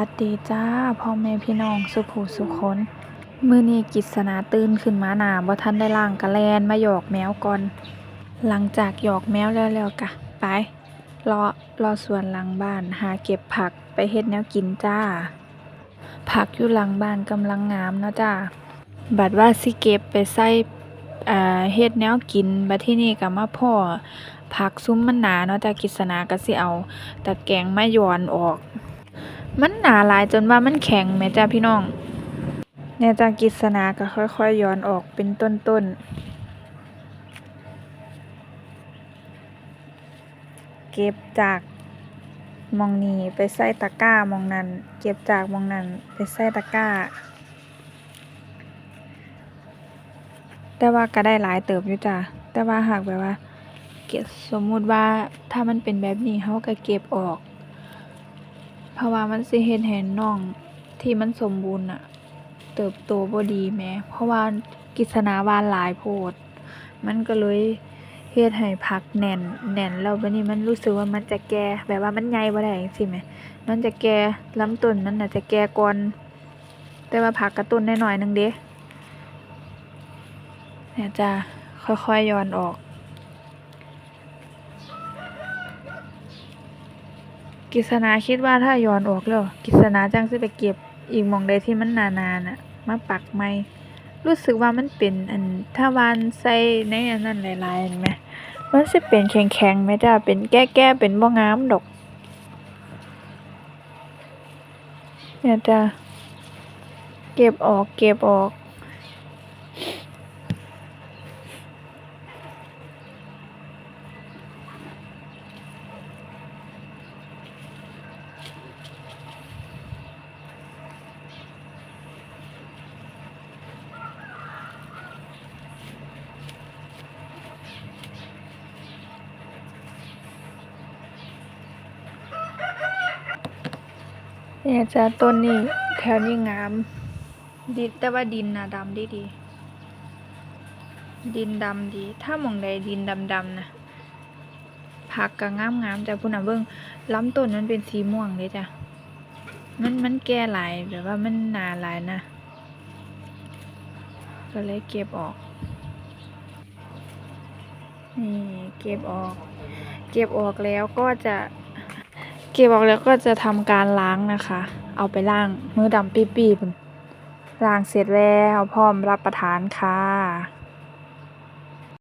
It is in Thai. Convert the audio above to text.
วัสดีจ้าพ่อแม่พี่น้องสุภูสุคนมือนี้กิษณาตื่นขึ้นมาหนาบ่ทันได้ล้างกระแลนมาหยอกแมวก่อน หลังจากหยอกแมวแล้วแล้วกะ ไปรอรอสวนหลังบ้านหาเก็บผักไปเฮ็ดแนวกินจ้า ผักอยู่หลังบ้านกำลังงามเนาะจ้าบัดว่าสิเก็บไปใส่อ่าเฮ็ดแนวกินบัดที่นี้ก็มาพ้อผักซุ้มมันหนาเนาะจ้ากิษณาก็สิเอาตะแกงมาหยอนออก มันหนาหลายจนว่ามันแข็งแหมจ้าพี่น้องเนี่ยจากิษณาก็ค่อยๆหยอนออกเป็นต้นๆ เก็บจากมองนี้ไปใส่ตะกร้ามองนั้น เก็บจากมองนั้นไปใส่ตะกร้า แต่ว่าก็ได้หลายเติบอยู่จ้ะแต่ว่าหากแบบว่า เก็บสมมุติว่าถ้ามันเป็นแบบนี้เราก็เก็บออก เพราะว่ามันสิเฮ็ดให้น่องที่มันสมบูรณ์น่ะ เติบโตบ่ดีแหม เพราะว่ากิษณาวานหลายโพด มันก็เลยเฮ็ดให้ผักแน่น แน่นแล้วบัดนี้มันรู้สึกว่ามันจะแก่แบบว่ามันใหญ่บ่ได้จังซี้แหม มันจะแก่ลำต้นมันน่ะจะแก่ก่อน แต่ว่าผักก็ต้นน้อยๆหนึงเดะเนี่ยจ้ะค่อยๆย่อนออก กิษณาคิดว่าถ้าย่อนออกแล้ว กิษณาจังสิไปเก็บอีกมองใดที่มันนานๆน่ะ มาปักใหม่รู้สึกว่ามันเป็นอันถ้าวานใส่ในอันนั้นหลายๆนั่นแหมมันสิเป็นแข็งๆแหมจ้ะเป็นแก่ๆเป็นบ่งามดอกเนี่ยจ้ะเก็บออกเก็บออก เนี่ยจ้ะต้นนี้แถวนี้งาม ดินแต่ว่าดินนะดำดีดี ดินดำดี ถ้ามองใดดินดำๆนะผักก็งามๆจ้ะพุ่นน่ะเบิ่งลำต้นมันเป็นสีม่วงเด้จ้ะมันมันแก่หลายแบบว่ามันหนาหลายนะ ก็เลยเก็บออกนี่เก็บออก เก็บออกแล้วก็จะ เก็บออกแล้วก็จะทำการล้างนะคะ เอาไปล้างมือดำปีๆพุ่นล้างเสร็จแล้วพร้อมรับประทานค่ะ